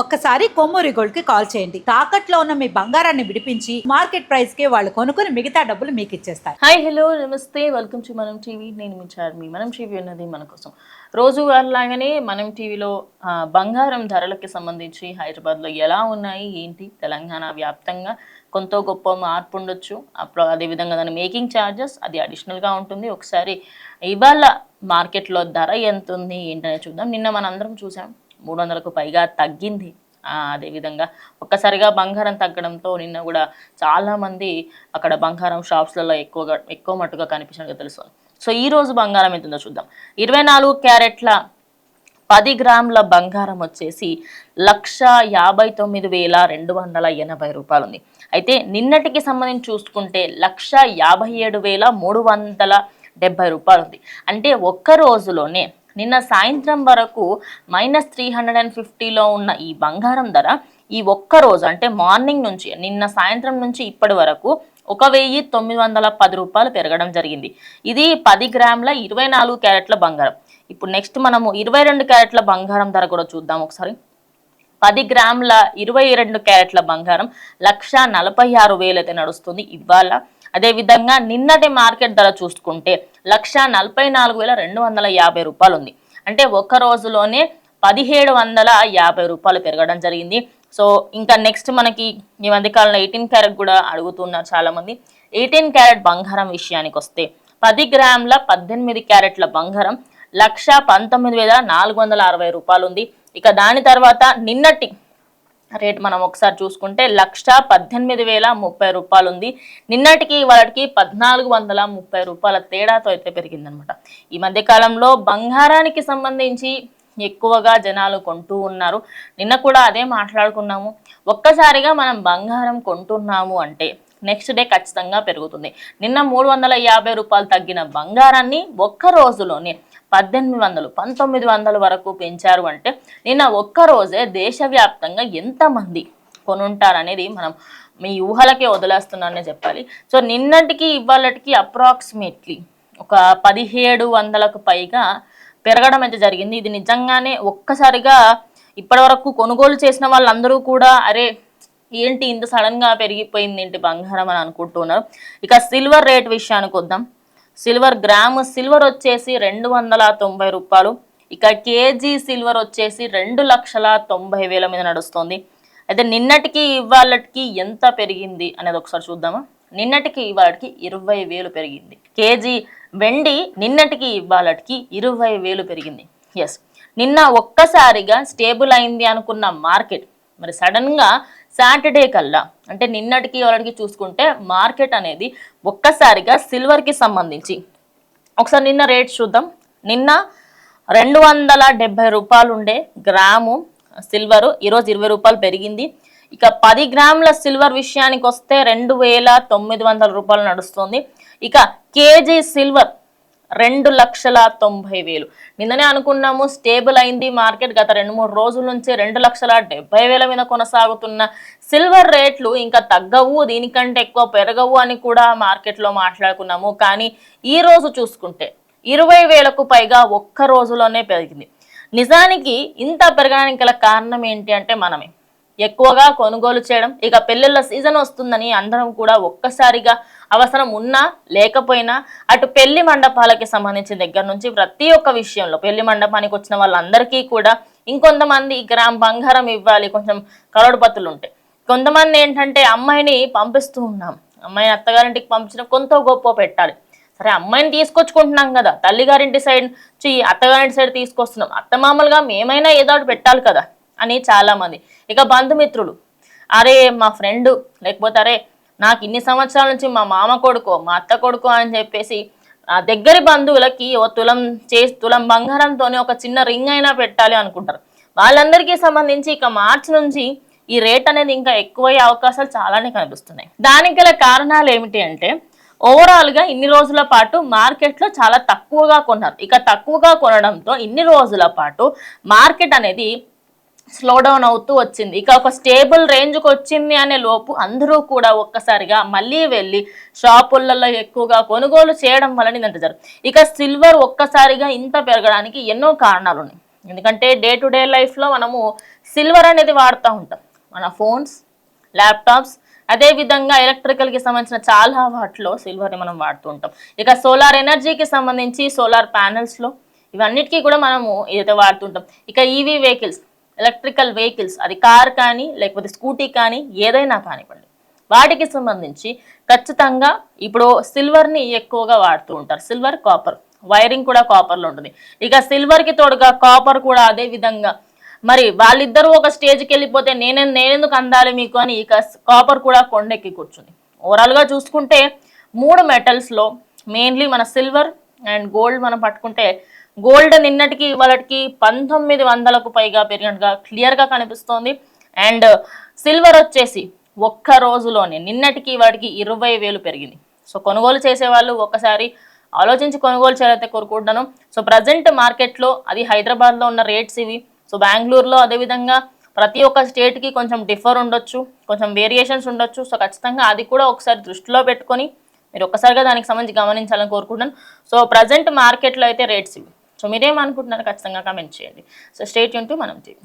ఒక్కసారి కొమ్మూరి గోల్డ్కి కాల్ చేయండి. తాకట్లో ఉన్న మీ బంగారాన్ని విడిపించి మార్కెట్ ప్రైస్కి వాళ్ళు కొనుక్కుని మిగతా డబ్బులు మీకు ఇచ్చేస్తారు. హాయ్ హలో నమస్తే. Welcome to Manam TV. నేను మీ చార్మి. మనం టీవీ ఉన్నది మన కోసం. రోజు లాగానే మనం టీవీలో బంగారం ధరలకు సంబంధించి హైదరాబాద్లో ఎలా ఉన్నాయి ఏంటి తెలంగాణ వ్యాప్తంగా కొంత గొప్ప మార్పు ఉండొచ్చు. అప్పుడు అదేవిధంగా దాని మేకింగ్ ఛార్జెస్ అది అడిషనల్గా ఉంటుంది. ఒకసారి ఇవాళ మార్కెట్లో ధర ఎంత ఉంది ఏంటనే చూద్దాం. నిన్న మనందరం చూసాం. మూడు వందలకు పైగా తగ్గింది. అదేవిధంగా ఒక్కసారిగా బంగారం తగ్గడంతో నిన్న కూడా చాలామంది అక్కడ బంగారం షాప్స్లలో ఎక్కువగా ఎక్కువ మట్టుగా కనిపించినట్టుగా తెలుసు సో ఈరోజు బంగారం ఎంత ఉందో చూద్దాం. ఇరవై నాలుగు క్యారెట్ల పది గ్రాముల బంగారం వచ్చేసి లక్ష యాభై తొమ్మిది వేల రెండు వందల ఎనభై రూపాయలు ఉంది. అయితే నిన్నటికి సంబంధించి చూసుకుంటే లక్ష యాభై ఏడు వేల మూడు వందల డెబ్బై రూపాయలు ఉంది. అంటే ఒక్క రోజులోనే నిన్న సాయంత్రం వరకు మైనస్ త్రీ హండ్రెడ్ అండ్ ఫిఫ్టీలో ఉన్న ఈ బంగారం ధర ఈ ఒక్క రోజు అంటే మార్నింగ్ నుంచి నిన్న సాయంత్రం నుంచి ఇప్పటి వరకు ఒక వెయ్యి తొమ్మిది వందల పది రూపాయలు పెరగడం జరిగింది. ఇది పది గ్రాముల ఇరవై నాలుగు క్యారెట్ల బంగారం. ఇప్పుడు నెక్స్ట్ మనము ఇరవై రెండు క్యారెట్ల బంగారం ధర కూడా చూద్దాం ఒకసారి. పది గ్రాముల ఇరవై రెండు క్యారెట్ల బంగారం లక్ష నలభై ఆరు వేలు అయితే నడుస్తుంది. ఇవాళ అదేవిధంగా నిన్నటి మార్కెట్ ధర చూసుకుంటే లక్ష నలభై నాలుగు వేల రెండు వందల యాభై రూపాయలు ఉంది అంటే ఒక్క రోజులోనే పదిహేడు వందల యాభై రూపాయలు పెరగడం జరిగింది. సో ఇంకా నెక్స్ట్ మనకి ఈ మధ్యకాలంలో ఎయిటీన్ క్యారెట్ కూడా అడుగుతున్నారు చాలామంది. ఎయిటీన్ క్యారెట్ బంగారం విషయానికి వస్తే పది గ్రాముల పద్దెనిమిది క్యారెట్ల బంగారం లక్ష పంతొమ్మిది వేల నాలుగు వందల అరవై రూపాయలు ఉంది ఇక దాని తర్వాత నిన్నటి రేట్ మనం ఒకసారి చూసుకుంటే లక్ష పద్దెనిమిది వేల ముప్పై రూపాయలు ఉంది నిన్నటికి వాళ్ళకి పద్నాలుగు వందల ముప్పై రూపాయల తేడాతో అయితే పెరిగిందనమాట. ఈ మధ్య కాలంలో బంగారానికి సంబంధించి ఎక్కువగా జనాలు కొంటూ ఉన్నారు. నిన్న కూడా అదే మాట్లాడుకున్నాము. ఒక్కసారిగా మనం బంగారం కొంటున్నాము అంటే నెక్స్ట్ డే ఖచ్చితంగా పెరుగుతుంది. నిన్న మూడు వందల యాభై రూపాయలు తగ్గిన బంగారాన్ని ఒక్క రోజులోనే పద్దెనిమిది వందలు పంతొమ్మిది వందల వరకు పెంచారు అంటే నిన్న ఒక్క రోజే దేశవ్యాప్తంగా ఎంతమంది కొనుంటారనేది మనం మీ ఊహలకే వదిలేస్తున్నాననే చెప్పాలి. సో నిన్నటికి ఇవాళకి అప్రాక్సిమేట్లీ ఒక పదిహేడు వందలకు పైగా పెరగడం అయితే జరిగింది. ఇది నిజంగానే ఒక్కసారిగా ఇప్పటివరకు కొనుగోలు చేసిన వాళ్ళందరూ కూడా అరే ఏంటి ఇంత సడన్గా పెరిగిపోయింది ఏంటి బంగారం అని అనుకుంటున్నారు. ఇక సిల్వర్ రేట్ విషయానికి వద్దాం. సిల్వర్ గ్రాము సిల్వర్ వచ్చేసి రెండు వందల తొంభై రూపాయలు. ఇక కేజీ సిల్వర్ వచ్చేసి రెండు లక్షల తొంభై వేల మీద నడుస్తుంది. అయితే నిన్నటికి ఇవాళకి ఎంత పెరిగింది అనేది ఒకసారి చూద్దామా? నిన్నటికి ఇవాళకి ఇరవై వేలు పెరిగింది. కేజీ వెండి నిన్నటికి ఇవాళకి ఇరవై వేలు పెరిగింది. ఎస్ నిన్న ఒక్కసారిగా స్టేబుల్ అయింది అనుకున్న మార్కెట్. మరి సడన్గా సాటర్డే కల్లా అంటే నిన్నటికి వాళ్ళకి చూసుకుంటే మార్కెట్ అనేది ఒక్కసారిగా సిల్వర్కి సంబంధించి. ఒకసారి నిన్న రేట్ చూద్దాం. నిన్న రెండు వందల డెబ్బై రూపాయలు ఉండే గ్రాము సిల్వరు ఈరోజు ఇరవై రూపాయలు పెరిగింది. ఇక పది గ్రాముల సిల్వర్ విషయానికి వస్తే రెండు వేల తొమ్మిది వందల రూపాయలు నడుస్తుంది. ఇక కేజీ సిల్వర్ రెండు లక్షల తొంభై వేలు. నిన్ననే అనుకున్నాము స్టేబుల్ అయింది మార్కెట్. గత రెండు మూడు రోజుల నుంచి రెండు లక్షల డెబ్బై వేల మీద కొనసాగుతున్న సిల్వర్ రేట్లు ఇంకా తగ్గవు దీనికంటే ఎక్కువ పెరగవు అని కూడా మార్కెట్లో మాట్లాడుకున్నాము. కానీ ఈ రోజు చూసుకుంటే ఇరవై వేలకు పైగా ఒక్క రోజులోనే పెరిగింది. నిజానికి ఇంత పెరగడానికి గల కారణం ఏంటి అంటే మనమే. ఎక్కువగా కొనుగోలు చేయడం ఇక పెళ్ళిళ్ళ సీజన్ వస్తుందని అందరం కూడా ఒక్కసారిగా అవసరం ఉన్నా లేకపోయినా అటు పెళ్ళి మండపాలకి సంబంధించిన దగ్గర నుంచి ప్రతి ఒక్క విషయంలో పెళ్ళి మండపానికి వచ్చిన వాళ్ళందరికీ కూడా ఇంకొంతమంది గ్రామ్ బంగారం ఇవ్వాలి కొంచెం కరోడుపత్తులు ఉంటాయి కొంతమంది ఏంటంటే అమ్మాయిని పంపిస్తూ ఉన్నాం. అమ్మాయిని అత్తగారింటికి పంపించిన కొంత గొప్ప పెట్టాలి. సరే అమ్మాయిని తీసుకొచ్చుకుంటున్నాం కదా తల్లిగారింటి సైడ్ నుంచి అత్తగారింటి సైడ్ తీసుకొస్తున్నాం. అత్తమామలుగా మేమైనా ఏదో ఒకటి పెట్టాలి కదా. అని చాలామంది. ఇక బంధుమిత్రులు అరే మా ఫ్రెండ్ లేకపోతే అరే నాకు ఇన్ని సంవత్సరాల నుంచి మా మామ కొడుకో మా అత్త కొడుకో అని చెప్పేసి ఆ దగ్గరి బంధువులకి ఓ తులం చే తులం బంగారంతోనే ఒక చిన్న రింగ్ అయినా పెట్టాలి అనుకుంటారు. వాళ్ళందరికీ సంబంధించి ఇక మార్చి నుంచి ఈ రేట్ అనేది ఇంకా ఎక్కువయ్యే అవకాశాలు చాలానే కనిపిస్తున్నాయి. దానికి గల కారణాలు ఏమిటి అంటే ఓవరాల్గా ఇన్ని రోజుల పాటు మార్కెట్లో చాలా తక్కువగా కొన్నారు. ఇక తక్కువగా కొనడంతో ఇన్ని రోజుల పాటు మార్కెట్ అనేది స్లో డౌన్ అవుతూ వచ్చింది. ఇక ఒక స్టేబుల్ రేంజ్కి వచ్చింది అనే లోపు అందరూ కూడా ఒక్కసారిగా మళ్ళీ వెళ్ళి షాపులలో ఎక్కువగా కొనుగోలు చేయడం వలన ఇదంత జరుగుతుంది ఇక సిల్వర్ ఒక్కసారిగా ఇంత పెరగడానికి ఎన్నో కారణాలు ఉన్నాయి. ఎందుకంటే డే టు డే లైఫ్లో మనము సిల్వర్ అనేది వాడుతూ ఉంటాం. మన ఫోన్స్ ల్యాప్టాప్స్ అదేవిధంగా ఎలక్ట్రికల్కి సంబంధించిన చాలా వాటిలో సిల్వర్ని మనం వాడుతూ ఉంటాం. ఇక సోలార్ ఎనర్జీకి సంబంధించి సోలార్ ప్యానెల్స్లో ఇవన్నిటికీ కూడా మనము ఏదైతే వాడుతుంటాం ఇక ఈవీ వెహికల్స్ ఎలక్ట్రికల్ వెహికల్స్ అది కార్ కానీ లేకపోతే స్కూటీ కానీ ఏదైనా కానివ్వండి. వాటికి సంబంధించి ఖచ్చితంగా ఇప్పుడు సిల్వర్ని ఎక్కువగా వాడుతూ ఉంటారు. Silver copper. వైరింగ్ కూడా కాపర్లో ఉంటుంది. ఇక సిల్వర్కి తోడుగా కాపర్ కూడా అదే విధంగా. మరి వాళ్ళిద్దరూ ఒక స్టేజ్కి వెళ్ళిపోతే నేనే నేనెందుకు అందాలి మీకు అని ఇక కాపర్ కూడా కొండెక్కి కూర్చుంది. ఓవరాల్గా చూసుకుంటే మూడు మెటల్స్లో మెయిన్లీ మన సిల్వర్ అండ్ గోల్డ్ మనం పట్టుకుంటే గోల్డ్ నిన్నటికి వాళ్ళకి పంతొమ్మిది వందలకు పైగా పెరిగినట్టుగా క్లియర్గా కనిపిస్తోంది. అండ్ సిల్వర్ వచ్చేసి ఒక్క రోజులోనే నిన్నటికి వాటికి ఇరవై వేలు పెరిగింది. సో కొనుగోలు చేసే వాళ్ళు ఒక్కసారి ఆలోచించి కొనుగోలు చేయాలైతే కోరుకుంటున్నాను. సో ప్రజెంట్ మార్కెట్లో అది హైదరాబాద్లో ఉన్న రేట్స్ ఇవి. సో బెంగళూరులో అదేవిధంగా ప్రతి ఒక్క స్టేట్కి కొంచెం డిఫర్ ఉండొచ్చు కొంచెం వేరియేషన్స్ ఉండొచ్చు. సో ఖచ్చితంగా అది కూడా ఒకసారి దృష్టిలో పెట్టుకొని మీరు ఒక్కసారిగా దానికి సంబంధించి గమనించాలని కోరుకుంటున్నాను. సో ప్రజెంట్ మార్కెట్లో అయితే రేట్స్ ఇవి. సో మీరేమనుకుంటున్నారు ఖచ్చితంగా కమెంట్ చేయండి. సో స్టేట్ యూన్ టు మనం టీవీ